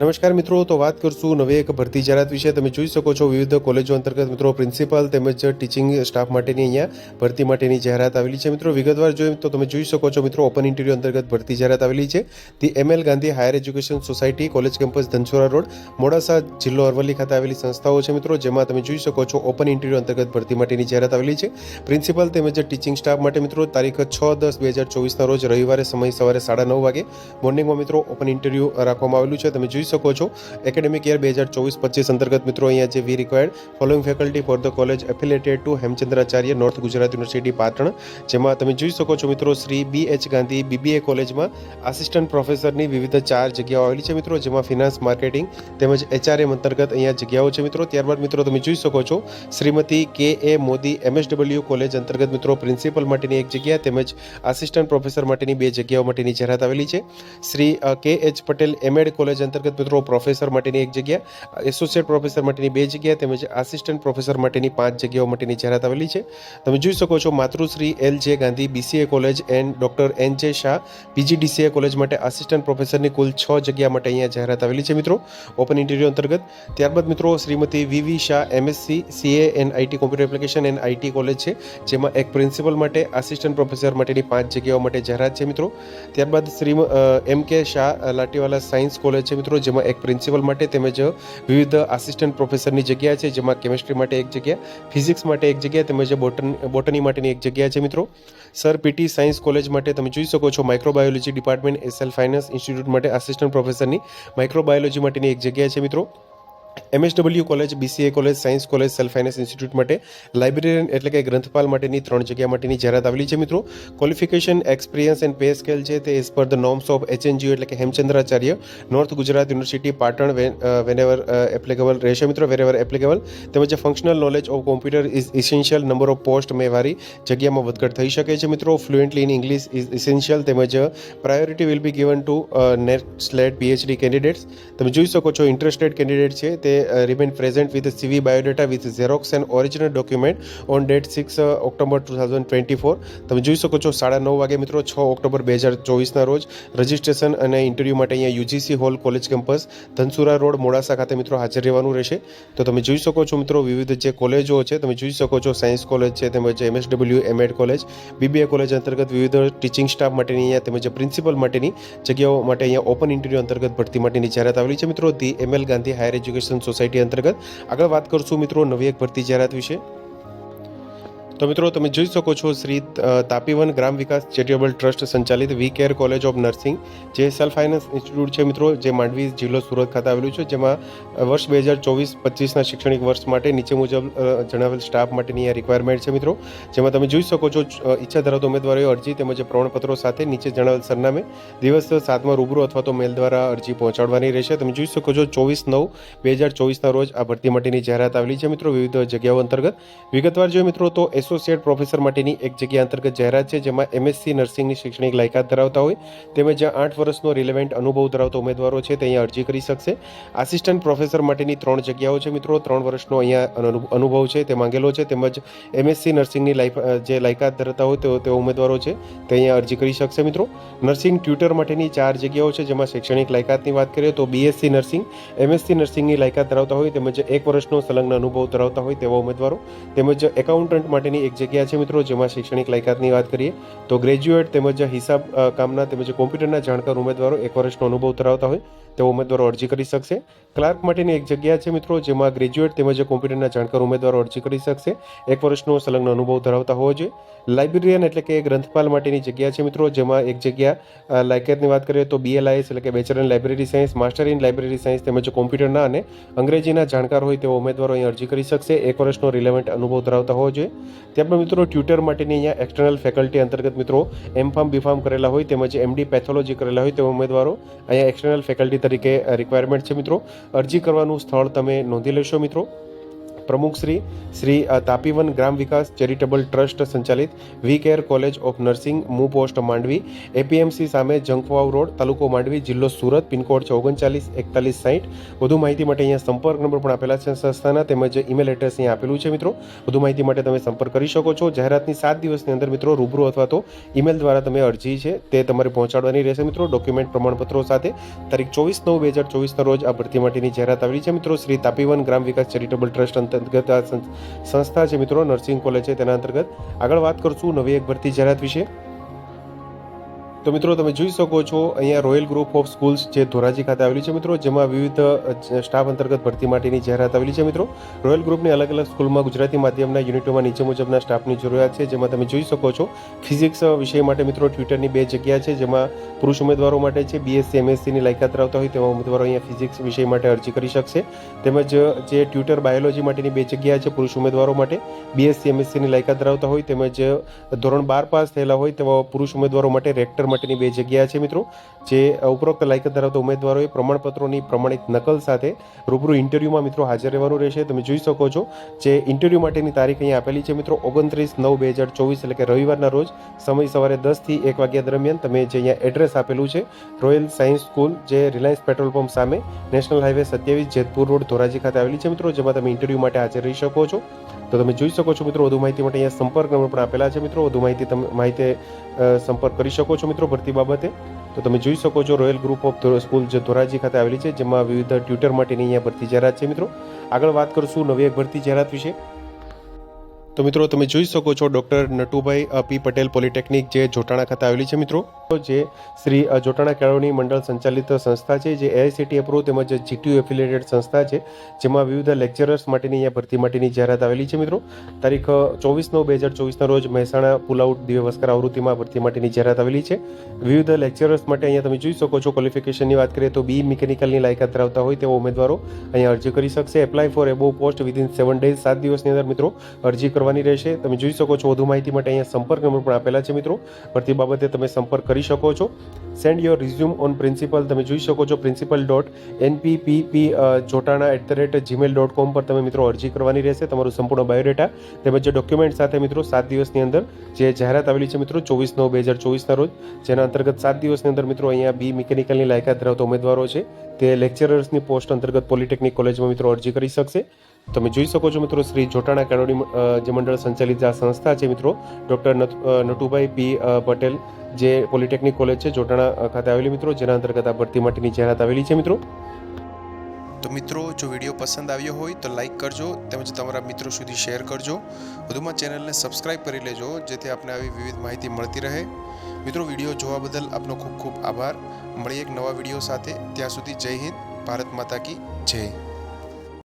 નમસ્કાર મિત્રો, તો વાત કરશું નવી એક ભરતી જાહેરાત વિશે. તમે જોઈ શકો છો વિવિધ કોલેજો અંતર્ગત મિત્રો, પ્રિન્સિપાલ તેમજ ટીચિંગ સ્ટાફ માટેની અહીંયા ભરતી માટેની જાહેરાત આવેલી છે. મિત્રો, વિગતવાર જોઈએ તો તમે જોઈ શકો છો મિત્રો, ઓપન ઇન્ટરવ્યૂ અંતર્ગત ભરતી જાહેરાત આવેલી છે. The ML Gandhi higher education society, college campus, Dhansura road, Modasa જિલ્લો અરવલ્લી ખાતે આવેલી સંસ્થાઓ છે મિત્રો, જેમાં તમે જોઈ શકો છો ઓપન ઇન્ટરવ્યૂ અંતર્ગત ભરતી માટેની જાહેરાત આવેલી છે. પ્રિન્સિપાલ તેમજ ટીચિંગ સ્ટાફ માટે મિત્રો, તારીખ છ દસ બે હજાર ચોવીસના રોજ રવિવારે સમય સવારે સાડા નવ વાગે મોર્નિંગમાં મિત્રો, ઓપન ઇન્ટરવ્યૂ રાખવામાં આવેલું છે. તમે જોઈ શકો છો. એકેડેમિક યર બે હજાર ચોવીસ પચીસ અંતર્ગત મિત્રો અહીંયા જે we required following faculty for the college affiliated to Hemchandracharya north Gujarat university Patan જેમાં તમે જોઈ શકો છો મિત્રો, Shri B H Gandhi BBA કોલેજમાં આસિસ્ટન્ટ પ્રોફેસરની વિવિધ ચાર જગ્યાઓ આવેલી છે મિત્રો, જેમાં ફિનાન્સ માર્કેટિંગ તેમજ એચઆરએમ અંતર્ગત અહીંયા જગ્યાઓ છે મિત્રો. ત્યારબાદ મિત્રો તમે જોઈ શકો છો, શ્રીમતી કે એ મોદી એમએસડબલ્યુ કોલેજ અંતર્ગત મિત્રો પ્રિન્સિપલ માટેની એક જગ્યા તેમજ આસિસ્ટન્ટ પ્રોફેસર માટેની બે જગ્યાઓ માટેની જાહેરાત આવેલી છે. શ્રી કે એચ પટેલ એમએડ કોલેજ અંતર્ગત મિત્રો પ્રોફેસર માટેની એક જગ્યા એસોસિએટ પ્રોફેસર માટેની બે જગ્યા, તેમજ આસિસ્ટન્ટ પ્રોફેસર માટેની પાંચ જગ્યાઓ માટેની જાહેરાત આવેલી છે. તમે જોઈ શકો છો Matrushri L J Gandhi BCA college and doctor N J Shah PGDCA college માટે આસિસ્ટન્ટ પ્રોફેસરની કુલ છ જગ્યા માટે અહીંયા જાહેરાત આવેલી છે મિત્રો. ઓપન ઇન્ટરવ્યુ અંતર્ગત, ત્યારબાદ મિત્રો Shrimati VV Shah MSc CA and IT computer application and IT college છે, જેમાં એક પ્રિન્સિપલ માટે આસિસ્ટન્ટ પ્રોફેસર માટેની પાંચ જગ્યાઓ માટે જાહેરાત છે મિત્રો. ત્યારબાદ શ્રી એમ કે શાહ લાટીવાલા સાયન્સ કોલેજ છે મિત્રો જેમાં એક પ્રિન્સિપલ માટે તેમજ વિવિધ આસિસ્ટન્ટ પ્રોફેસરની જગ્યા છે, જેમાં કેમિસ્ટ્રી માટે એક જગ્યા ફિઝિક્સ માટે એક જગ્યા, તેમજ બોટન બોટની માટેની એક જગ્યા છે મિત્રો. સર પીટી સાયન્સ કોલેજ માટે તમે જોઈ શકો છો microbiology department SL finance institute માટે આસિસ્ટન્ટ પ્રોફેસરની માઇક્રોબાયોલોજી માટેની એક જગ્યા છે મિત્રો. MSW college BCA college science college self finance institute માટે લાઇબ્રેરિયન એટલે કે ગ્રંથપાલ માટેની ત્રણ જગ્યા માટેની જાહેરાત આવેલી છે મિત્રો. Qualification experience and pay scale છે તે as per the norms of HNGU એટલે કે Hemchandracharya north Gujarat university Patan whenever applicable રહેશે મિત્રો વેરેવર એપ્લિકેબલ તેમજ functional knowledge of computer is essential number of post મેવારી જગ્યામાં વધઘટ થઈ શકે છે મિત્રો. Fluently in English is essential તેમજ priority will be given to NET SLET PhD candidates તમે જોઈ શકો છો ઇન્ટરેસ્ટેડ કેન્ડિડેટ છે. તે remain present with CV biodata with xerox and original document on date six October two thousand twenty four તમે જોઈ શકો છો સાડા નવ વાગે મિત્રો છ ઓક્ટોબર બે હજાર ચોવીસના રોજ રજિસ્ટ્રેશન અને ઇન્ટરવ્યૂ માટે અહીંયા UGC hall college campus Dhansura road, Modasa ખાતે મિત્રો હાજર રહેવાનું રહેશે. તો તમે જોઈ શકો છો મિત્રો વિવિધ જે કોલેજો છે, તમે જોઈ શકો છો સાયન્સ કોલેજ છે, તેમજ MSW MEd college BBA college અંતર્ગત વિવિધ ટીચિંગ સ્ટાફ માટેની અહીંયા તેમજ પ્રિન્સિપલ માટેની જગ્યાઓ માટે અહીંયા ઓપન ઇન્ટરવ્યૂ અંતર્ગત ભરતી માટેની જાહેરાત આવેલી છે મિત્રો. The ML Gandhi higher education society અંતર્ગત આગળ વાત કરશું મિત્રો નવી એક ભરતી જાહેરાત વિશે. તો મિત્રો, તમે જોઈ શકો છો શ્રી તાપીવન ગ્રામ વિકાસ ચેરિટેબલ ટ્રસ્ટ સંચાલિત we care college of nursing, જે સેલ્ફ ફાઇનાન્સ ઇન્સ્ટિટ્યૂટ છે મિત્રો, જે માંડવી જિલ્લો સુરત ખાતે આવેલું છે, જેમાં વર્ષ બે હજાર ચોવીસ પચીસના શૈક્ષણિક વર્ષ માટે નીચે મુજબ જણાવેલ સ્ટાફ માટેની આ રિક્વાયરમેન્ટ છે મિત્રો. જેમાં તમે જોઈ શકો છો ઈચ્છા ધરાવતા ઉમેદવારોએ અરજી તેમજ પ્રમાણપત્રો સાથે નીચે જણાવેલ સરનામે દિવસ સાતમાં રૂબરૂ અથવા તો મેલ દ્વારા અરજી પહોંચાડવાની રહેશે. તમે જોઈ શકો છો, ચોવીસ નવ બે હજાર ચોવીસના રોજ આ ભરતી માટેની જાહેરાત આવેલી છે મિત્રો, વિવિધ જગ્યાઓ અંતર્ગત. વિગતવાર જોઈએ મિત્રો, તો એસોસિએટ પ્રોફેસર માટેની એક જગ્યા અંતર્ગત જાહેરાત છે, જેમાં એમએસસી નર્સિંગની શૈક્ષણિક લાયકાત ધરાવતા હોય તેમજ આઠ વર્ષનો રિલેવન્ટ અનુભવ ધરાવતા ઉમેદવારો છે, તે અહીંયા અરજી કરી શકશે. આસિસ્ટન્ટ પ્રોફેસર માટેની ત્રણ જગ્યાઓ છે મિત્રો, ત્રણ વર્ષનો અહીંયા અનુ- અનુભવ છે, તે માંગેલો છે. તેમજ એમએસસી નર્સિંગની લાઈફ જે લાયકાત ધરાવતા હોય તેઓ ઉમેદવારો છે, તે અહીંયા અરજી કરી શકશે મિત્રો. નર્સિંગ ટ્યુટર માટેની ચાર જગ્યાઓ છે, જેમાં શૈક્ષણિક લાયકાતની વાત કરીએ તો બીએસસી નર્સિંગ એમએસસી નર્સિંગની લાયકાત ધરાવતા હોય તેમજ એક વર્ષનો સંલગ્ન અનુભવ ધરાવતા હોય તેવા ઉમેદવારો. તેમજ એકાઉન્ટન્ટ માટેની એક જગ્યા છે મિત્રો, જેમાં શૈક્ષણિક લાયકાતની વાત કરીએ, તો ગ્રેજ્યુએટ તેમજ હિસાબ કામના તેમજ કોમ્પ્યુટરના જાણકાર ઉમેદવારો એક વર્ષનો અનુભવ ધરાવતા હોય, તેઓ ઉમેદવારો અરજી કરી શકશે. ક્લાર્ક માટેની એક જગ્યા છે મિત્રો, જેમાં ગ્રેજ્યુએટ તેમજ કોમ્પ્યુટરના જાણકાર ઉમેદવારો અરજી કરી શકશે. એક વર્ષનો સંલગ્ન અનુભવ ધરાવતા હોવો જોઈએ. લાઇબ્રેરિયન એટલે કે ગ્રંથપાલ માટેની જગ્યા છે મિત્રો, જેમાં એક જગ્યા લાયકાતની વાત કરીએ તો બીએલઆઈએસ એટલે કે bachelor in library science master in library science તેમજ કોમ્પ્યુટરના અને અંગ્રેજીના જાણકાર હોય તેવો ઉમેદવારો અહીં અરજી કરી શકશે. એક વર્ષનો રિલેવન્ટ અનુભવ ધરાવતા હોવો જોઈએ. ત્યારબાદ મિત્રો ટ્યુટર માટેની અહીંયા એક્સટર્નલ ફેકલ્ટી અંતર્ગત મિત્રો એમ ફાર્મ બી ફાર્મ કરેલા હોય તેમજ એમડી પેથોલોજી કરેલા હોય તેવા ઉમેદવારો અહીંયા એક્સટર્નલ ફેકલ્ટી તરીકે રિક્વાયરમેન્ટ છે મિત્રો. અરજી કરવાનું સ્થળ તમે નોંધી લેશો મિત્રો. પ્રમુખ શ્રી તાપીવન ગ્રામ વિકાસ ચેરિટેબલ ટ્રસ્ટ સંચાલિત we care college of nursing, mu post Mandvi, APMC સામે જંખવાવ રોડ, તાલુકો માંડવી, જિલ્લો સુરત, પિનકોડ છે ઓગણચાલીસ એકતાલીસ સાઠ વધુ માહિતી માટે અહીંયા સંપર્ક નંબર પણ આપેલા છે સંસ્થાના તેમજ ઈમેલ એડ્રેસ અહીંયા આપેલું છે મિત્રો. વધુ માહિતી માટે તમે સંપર્ક કરી શકો છો. જાહેરાતની સાત દિવસની અંદર મિત્રો રૂબરૂ અથવા તો ઈમેલ દ્વારા તમે અરજી છે તે તમારે પહોંચાડવાની રહેશે મિત્રો. ડોક્યુમેન્ટ પ્રમાણપત્રો સાથે તારીખ ચોવીસ નવ, બે હજાર ચોવીસના રોજ આ ભરતી માટેની જાહેરાત આવેલી છે મિત્રો. શ્રી તાપીવન ગ્રામ વિકાસ ચેરિટેબલ ટ્રસ્ટ અંતર્ગત આ સંસ્થા છે મિત્રો નર્સિંગ કોલેજ છે તેના અંતર્ગત આગળ વાત કરશું નવી એક ભરતી જાહેરાત વિશે. તો મિત્રો, તમે જોઈ શકો છો, અહીંયા રોયલ ગ્રુપ ઓફ સ્કૂલ્સ જે ધોરાજી ખાતે આવેલી છે મિત્રો, જેમાં વિવિધ સ્ટાફ અંતર્ગત ભરતી માટેની જાહેરાત આવેલી છે મિત્રો. રોયલ ગ્રુપની અલગ અલગ સ્કૂલમાં ગુજરાતી માધ્યમના યુનિટોમાં નીચે મુજબના સ્ટાફની જરૂરિયાત છે, જેમાં તમે જોઈ શકો છો, ફિઝિક્સ વિષય માટે મિત્રો ટ્વિટરની બે જગ્યા છે, જેમાં પુરુષ ઉમેદવારો માટે છે બીએસસી એમએસસીની લાયકાત ધરાવતા હોય તેવા ઉમેદવારો અહીંયા ફિઝિક્સ વિષય માટે અરજી કરી શકશે. તેમજ જે ટ્યુટર બાયોલોજી માટેની બે જગ્યા છે, પુરુષ ઉમેદવારો માટે બીએસસી એમએસસીની લાયકાત ધરાવતા હોય તેમજ ધોરણ બાર પાસ થયેલા હોય તેવા પુરુષ ઉમેદવારો માટે રેક્ટર માટેની બે જગ્યા છે મિત્રો, જે ઉપરોક્ત લાયકાત ધરાવતા ઉમેદવારોએ પ્રમાણપત્રોની પ્રમાણિત નકલ સાથે રૂબરૂ ઇન્ટરવ્યૂમાં મિત્રો હાજર રહેવાનું રહેશે. તમે જોઈ શકો છો જે ઇન્ટરવ્યૂ માટેની તારીખ અહીંયા આપેલી છે મિત્રો, ઓગણત્રીસ નવ બે હજાર ચોવીસ, એટલે કે રવિવારના રોજ સમય સવારે દસથી એક વાગ્યા દરમિયાન તમે જે અહીંયા એડ્રેસ આપેલું છે, રોયલ સાયન્સ સ્કૂલ, જે રિલાયન્સ પેટ્રોલ પંપ સામે નેશનલ હાઈવે સત્યાવીસ જેતપુર રોડ ધોરાજી ખાતે આવેલી છે મિત્રો, જેમાં તમે ઇન્ટરવ્યૂ માટે હાજર રહી શકો છો. તો તમે જોઈ શકો છો મિત્રો વધુ માહિતી માટે અહીંયા સંપર્ક નંબર પણ આપેલા છે મિત્રો. વધુ માહિતી તમે માહિતી સંપર્ક કરી શકો છો મિત્રો ભરતી બાબતે. તો તમે જોઈ શકો છો રોયલ ગ્રુપ ઓફ સ્કૂલ જે ધોરાજી ખાતે આવેલી છે, જેમાં વિવિધ ટ્યુટર માટેની અહીંયા ભરતી જાહેરાત છે મિત્રો. આગળ વાત કરશું નવી એક ભરતી જાહેરાત વિશે. તો મિત્રો, તમે જોઈ શકો છો doctor Natubhai P Patel polytechnic જે જોટાણા ખાતે આવેલી છે મિત્રો જે શ્રી જોટાણા કેળવણી મંડળ સંચાલિત સંસ્થા છે, જે એઆઈસીટી અપ્રુવ તેમજ જીટીયુ એફિલિએટેડ સંસ્થા છે, જેમાં વિવિધ લેક્ચરર્સ માટેની અહીંયા ભરતી માટેની જાહેરાત આવેલી છે મિત્રો. તારીખ ચોવીસ નવ બે હજાર ચોવીસના રોજ મહેસાણા પુલઆઉટ દિવ્ય વસ્કર આવૃત્તિમાં ભરતી માટેની જાહેરાત આવેલી છે. વિવિધ લેક્ચરર્સ માટે અહીંયા તમે જોઈ શકો છો ક્વોલિફિકેશનની વાત કરીએ તો બી મિકેનિકલની લાયકાત ધરાવતા હોય તેવા ઉમેદવારો અહીંયા અરજી કરી શકશે. Apply for above post within seven days સાત દિવસની અંદર મિત્રો, અરજી કરવાની રહેશે. તમે જોઈ શકો છો વધુ માહિતી માટે અહીંયા સંપર્ક નંબર પણ આપેલા છે મિત્રો. ભરતી બાબતે તમે સંપર્ક કરી શકો છો. Send your resume on principal તમે જોઈ શકો છો principal dot NPPP Jotana at the rate Gmail dot com પર તમે મિત્રો અરજી કરવાની રહેશે. તમારું સંપૂર્ણ બાયોડેટા તેમજ ડોક્યુમેન્ટ સાથે મિત્રો સાત દિવસની અંદર જે જાહેરાત આવેલી છે મિત્રો ચોવીસ નવ બે હજાર ચોવીસના રોજ, જેના અંતર્ગત સાત દિવસની અંદર મિત્રો અહીંયા બી મિકેનિકલની લાયકાત ધરાવતા ઉમેદવારો છે. તે લેક્ચરર્સની પોસ્ટ અંતર્ગત પોલિટેકનિક કોલેજમાં મિત્રો અરજી કરી શકશે. તમે જોઈ શકો છો મિત્રો શ્રી જોટાણા કેળવણી જે મંડળ સંચાલિત આ સંસ્થા છે મિત્રો, ડૉક્ટર નટુભાઈ પી પટેલ, જે પોલિટેકનિક કોલેજ છે જોટાણા ખાતે આવેલી મિત્રો, જેના અંતર્ગત આ ભરતી માટેની જાહેરાત આવેલી છે મિત્રો. તો મિત્રો, જો વીડિયો પસંદ આવ્યો હોય તો લાઇક કરજો, તેમજ તમારા મિત્રો સુધી શેર કરજો. વધુમાં ચેનલને સબસ્ક્રાઇબ કરી લેજો, જેથી આપને આવી વિવિધ માહિતી મળતી રહે. મિત્રો, વીડિયો જોવા બદલ આપનો ખૂબ ખૂબ આભાર. મળીએ એક નવા વીડિયો સાથે. ત્યાં સુધી જય હિન્દ, ભારત માતા કી જય.